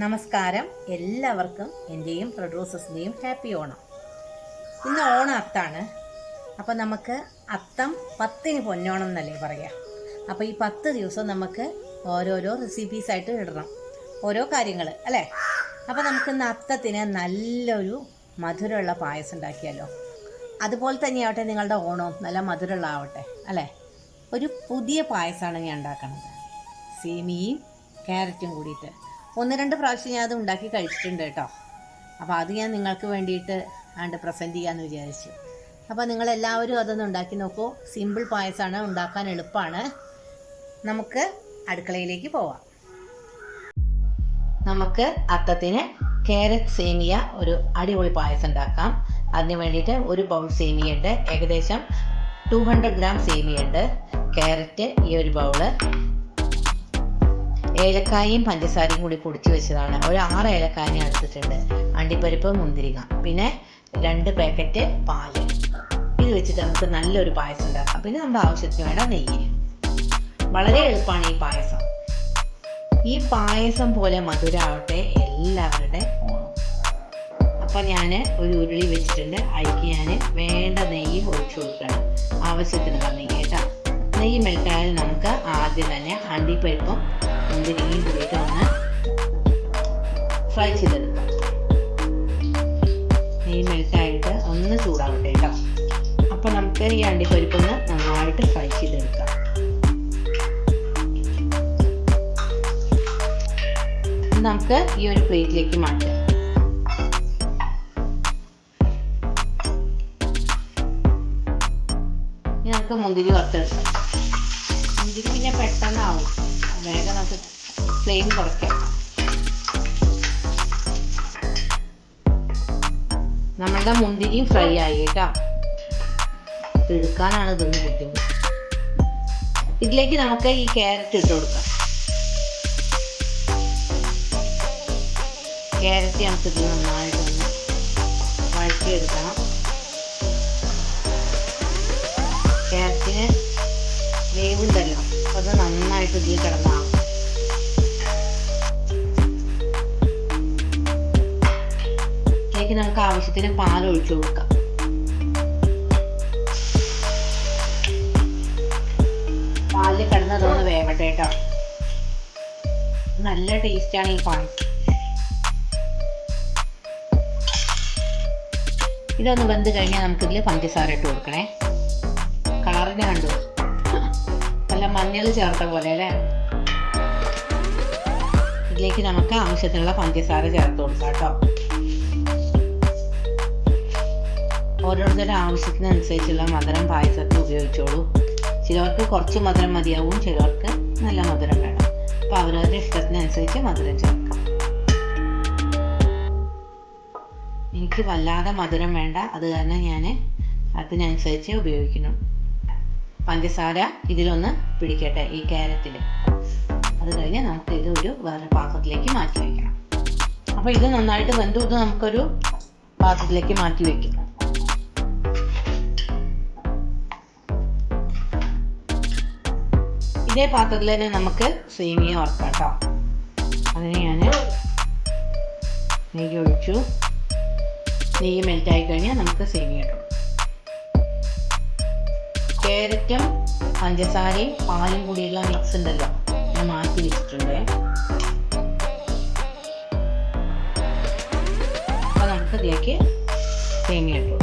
നമസ്കാരം. എല്ലാവർക്കും എന്റെയും പ്രൊഡ്യൂസേഴ്സിന്റെയും ഹാപ്പി ഓണം. ഇന്ന് ഓണം അത്താണ് അപ്പോൾ നമുക്ക് അത്തം പത്തിന് പൊന്നോണം എന്നല്ലേ പറയാം. അപ്പോൾ ഈ പത്ത് ദിവസം നമുക്ക് ഓരോരോ റെസിപ്പീസ് ആയിട്ട് ഇടണം. ഓരോ കാര്യങ്ങൾ അല്ലേ? അപ്പോൾ നമുക്ക് ഇന്ന് അത്തത്തിന് നല്ലൊരു മധുരമുള്ള പായസം ഉണ്ടാക്കിയാലോ? അതുപോലെ തന്നെയാവട്ടെ നിങ്ങളുടെ ഓണവും നല്ല മധുരമുള്ള ആവട്ടെ അല്ലേ? ഒരു പുതിയ പായസമാണ് ഞാൻ ഉണ്ടാക്കുന്നത് സേമിയയും ക്യാരറ്റും കൂടിയിട്ട്. ഒന്ന് രണ്ട് പ്രാവശ്യം ഞാൻ അത് ഉണ്ടാക്കി കഴിച്ചിട്ടുണ്ട് കേട്ടോ. അപ്പോൾ അത് ഞാൻ നിങ്ങൾക്ക് വേണ്ടിയിട്ട് ആണ്ട് പ്രസന്റ് ചെയ്യാമെന്ന് വിചാരിച്ചു. അപ്പോൾ നിങ്ങളെല്ലാവരും അതൊന്ന് ഉണ്ടാക്കി നോക്കൂ. സിമ്പിൾ പായസമാണ് ഉണ്ടാക്കാൻ എളുപ്പമാണ് നമുക്ക് അടുക്കളയിലേക്ക് പോവാം. നമുക്ക് അത്തത്തിന് കാരറ്റ് സേമിയ ഒരു അടിപൊളി പായസം ഉണ്ടാക്കാം. അതിന് വേണ്ടിയിട്ട് ഒരു ബൗൾ സേമിയ ഉണ്ട് ഏകദേശം ടു ഹൺഡ്രഡ് ഗ്രാം സേമിയ ഉണ്ട് ഈ ഒരു ബൗൾ ഏലക്കായും പഞ്ചസാരയും കൂടി പൊടിച്ച് വെച്ചതാണ്. ഒരു ആറ് ഏലക്കായ എടുത്തിട്ടുണ്ട്. അണ്ടിപ്പരിപ്പ് മുന്തിരിങ്ങ പിന്നെ രണ്ട് പാക്കറ്റ് പാൽ ഇത് വെച്ചിട്ട് നമുക്ക് നല്ലൊരു പായസം ഉണ്ടാക്കാം. പിന്നെ നമ്മുടെ ആവശ്യത്തിന് വേണ്ട നെയ്യ്. വളരെ എളുപ്പമാണ് ഈ പായസം. ഈ പായസം പോലെ മധുരാവട്ടെ എല്ലാവരുടെ അപ്പം ഞാൻ ഒരു ഉരുളി വെച്ചിട്ടുണ്ട്. അതിലേക്ക് ഞാൻ വേണ്ട നെയ്യ് ഒഴിച്ചു കൊടുക്കണം. ആവശ്യത്തിനുള്ള നെയ്യ് കേട്ടോ. നെയ്യ് മെൽട്ടായാൽ നമുക്ക് ആദ്യം തന്നെ അണ്ടിപ്പരിപ്പും മുന്തിരിങ്ങയും കൂടിയിട്ട് ഒന്ന് ഫ്രൈ ചെയ്തെടുക്കാം നെയ്യ് മെൽറ്റായിട്ട് ഒന്ന് ചൂടാവട്ടെ കേട്ടോ. അപ്പം നമുക്ക് ഈ അണ്ടിപ്പരിപ്പൊന്ന് നന്നായിട്ട് ഫ്രൈ ചെയ്തെടുക്കാം. നമുക്ക് ഈ ഒരു പ്ലേറ്റിലേക്ക് മാറ്റാം. ഇനി നമുക്ക് മുന്തിരി വറുത്തെടുക്കാം. മുന്തിരി പിന്നെ പെട്ടെന്നാവും. വേഗം നമുക്ക് ഫ്ലെയിം കുറയ്ക്കാം. നമ്മളുടെ മുന്തിരിയും ഫ്രൈ ആയി കേട്ടോ. എടുക്കാനാണ് ഇതൊന്ന് ബുദ്ധിമുട്ട്. ഇതിലേക്ക് നമുക്ക് ഈ ക്യാരറ്റ് ഇട്ട് കൊടുക്കാം. ക്യാരറ്റ് നമുക്ക് ഇത് നന്നായിട്ടൊന്ന് വഴറ്റിയെടുക്കണം. ഇതിൽ കിടന്നാവും ഇതിലേക്ക് നമുക്ക് ആവശ്യത്തിന് പാൽ ഒഴിച്ചു കൊടുക്കാം. പാലിൽ കിടന്നതൊന്ന് വേവട്ടെ കേട്ടോ. നല്ല ടേസ്റ്റാണ് ഈ പായസം ഇതൊന്ന് വെന്ത് കഴിഞ്ഞാൽ നമുക്കിതിൽ പഞ്ചസാര ഇട്ട് കൊടുക്കണേ. കളറിന് കണ്ടു. മഞ്ഞൾ ചേർത്ത പോലെ അല്ലേ? ഇതിലേക്ക് നമുക്ക് ആവശ്യത്തിനുള്ള പഞ്ചസാര ചേർത്ത് കൊടുക്കാം കേട്ടോ. ഓരോരുത്തരുടെ ആവശ്യത്തിനനുസരിച്ചുള്ള മധുരം പായസത്തിൽ ഉപയോഗിച്ചോളൂ. ചിലർക്ക് കുറച്ച് മധുരം മതിയാവും ചിലർക്ക് നല്ല മധുരം വേണം. അപ്പോൾ അവരവരുടെ ഇഷ്ടത്തിനനുസരിച്ച് മധുരം ചേർക്കാം. എനിക്ക് വല്ലാതെ മധുരം വേണ്ട അത് കാരണം ഞാൻ അതിനനുസരിച്ച് ഉപയോഗിക്കുന്നു. പഞ്ചസാര ഇതിലൊന്ന് പിടിക്കട്ടെ ഈ ക്യാരറ്റിൽ അത് കഴിഞ്ഞ് നമുക്ക് ഇത് ഒരു വേറെ പാത്രത്തിലേക്ക് മാറ്റി വയ്ക്കണം അപ്പോൾ ഇത് നന്നായിട്ട് വെന്തു ഇത് നമുക്കൊരു പാത്രത്തിലേക്ക് മാറ്റി വയ്ക്കാം ഇതേ പാത്രത്തിൽ തന്നെ നമുക്ക് സേമിയ വറുക്കാം കേട്ടോ. അതിന് ഞാൻ നെയ്യ് ഒഴിച്ചു. നെയ്യ് മെൽറ്റായി കഴിഞ്ഞാൽ നമുക്ക് സേമിയ ഇടും. ക്യാരറ്റും പഞ്ചസാരയും പാലും കൂടിയുള്ള മിക്സ് ഉണ്ടല്ലോ. ഞാൻ മാറ്റി വെച്ചിട്ടുണ്ട്. അപ്പോൾ നമുക്ക് ഇതിലേക്ക് തേങ്ങ ഇട്ടു.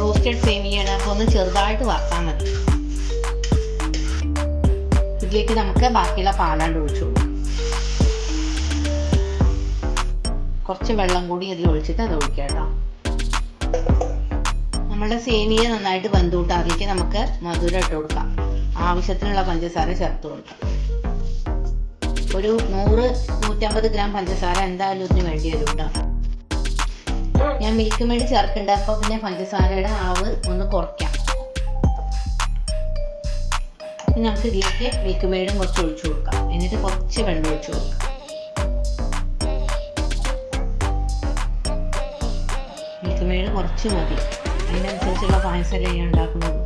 റോസ്റ്റഡ് സേമിയാണ് അപ്പോൾ ഒന്ന് ചെറുതായിട്ട് വറുത്താൽ മതി. ഇതിലേക്ക് നമുക്ക് ബാക്കിയുള്ള പാലാണ്ട് ഒഴിച്ചു കൊടുക്കാം. കുറച്ച് വെള്ളം കൂടി അതിൽ ഒഴിച്ചിട്ട് അത് ഒഴിക്കാം കേട്ടോ. നമ്മുടെ സേമിയ നന്നായിട്ട് വെന്തുകൂട്ട് അതിലേക്ക് നമുക്ക് മധുരം ഇട്ട് കൊടുക്കാം. ആവശ്യത്തിനുള്ള പഞ്ചസാര ചേർത്ത് കൊടുക്കാം. ഒരു നൂറ് നൂറ്റമ്പത് ഗ്രാം പഞ്ചസാര എന്തായാലും ഇതിന് വേണ്ടി വരും കേട്ടോ. ഞാൻ മിൽക്ക് മേടി ചേർക്കണ്ട അപ്പോൾ പിന്നെ പഞ്ചസാരയുടെ അളവ് ഒന്ന് കുറയ്ക്കാം. നമുക്ക് ഇതിലേക്ക് മിൽക്ക് മേടും കുറച്ച് ഒഴിച്ചു കൊടുക്കാം. എന്നിട്ട് കുറച്ച് വെള്ളം ഒഴിച്ചു കൊടുക്കാം. മേഡ് കുറച്ച് മതി. അതിനനുസരിച്ചുള്ള പായസമല്ലേ ഞാൻ ഉണ്ടാക്കുന്നത്.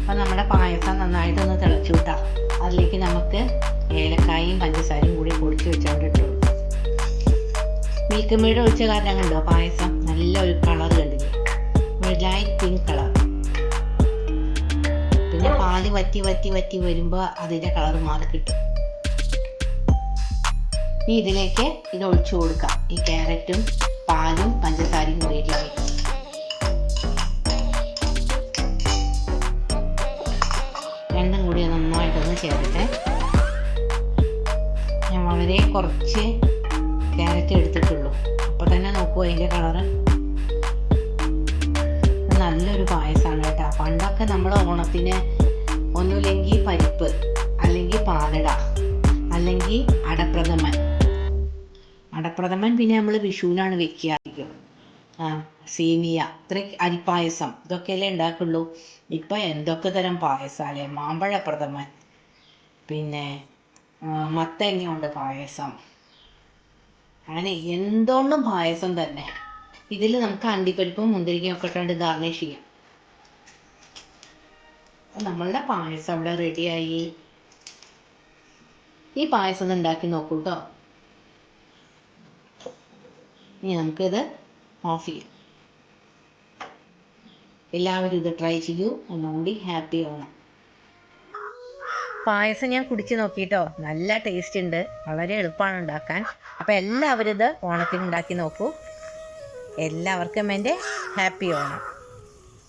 അപ്പം നമ്മുടെ പായസം നന്നായിട്ടൊന്ന് തിളച്ചു വിട്ടാം. അതിലേക്ക് നമുക്ക് ഏലക്കായും പഞ്ചസാരയും കൂടി പൊടിച്ച് വെച്ചവിടെ ഇട്ടു മിൽക്ക് ഒഴിച്ച കാരണം കണ്ടോ? പായസം നല്ല ഒരു കളർ കണ്ടില്ലേ? ലൈറ്റ് പിങ്ക് കളർ പിന്നെ പാൽ വറ്റി വറ്റി വറ്റി വരുമ്പോൾ അതിന്റെ കളർ മാറി കിട്ടും. ഇനി ഇതിലേക്ക് ഇത് ഒഴിച്ചു കൊടുക്കാം. ഈ ക്യാരറ്റും പാലും പഞ്ചസാരയും കൂടിയിട്ടുള്ള രണ്ടും കൂടി നന്നായിട്ടൊന്ന് ചേർത്തെ ഞാൻ വളരെ കുറച്ച് ക്യാരറ്റ് എടുത്തിട്ടുള്ളൂ. അപ്പോൾ തന്നെ നോക്കൂ അതിന്റെ കളറ് നല്ലൊരു പായസമാണ് കേട്ടോ. പണ്ടൊക്കെ നമ്മൾ ഓണത്തിന് ഒന്നുമില്ലെങ്കിൽ പരിപ്പ് അല്ലെങ്കിൽ പാലട അല്ലെങ്കിൽ അടപ്രഥമൻ അടപ്രഥമൻ പിന്നെ നമ്മൾ വിഷുവിനാണ് വെക്കുക. അധികം ആ സേമിയ ഇത്ര അരിപ്പായസം ഇതൊക്കെയല്ലേ ഉണ്ടാക്കുള്ളൂ. ഇപ്പം എന്തൊക്കെ തരം പായസമല്ലേ മാമ്പഴ പ്രഥമൻ പിന്നെ മത്തങ്ങ കൊണ്ട് പായസം. അങ്ങനെ എന്തുകൊണ്ടും പായസം തന്നെ. ഇതിൽ നമുക്ക് അണ്ടിപ്പരിപ്പും മുന്തിരിക്കും ഒക്കെ കണ്ട് ഗാർണിഷ് ചെയ്യാം നമ്മളുടെ പായസം അവിടെ റെഡിയായി ഈ പായസം ഉണ്ടാക്കി നോക്കൂ കേട്ടോ ഇനി നമുക്കിത് ഓഫ് ചെയ്യാം. എല്ലാവരും ഇത് ട്രൈ ചെയ്യൂ. ഒന്നുകൂടി ഹാപ്പി ആവണം. പായസം ഞാൻ കുടിച്ച് നോക്കിയിട്ടോ നല്ല ടേസ്റ്റ് ഉണ്ട്. വളരെ എളുപ്പമാണ് ഉണ്ടാക്കാൻ. അപ്പോൾ എല്ലാവരും ഇത് ഓണത്തിന് ഉണ്ടാക്കി നോക്കൂ. എല്ലാവർക്കും എന്റെ ഹാപ്പി ഓണം.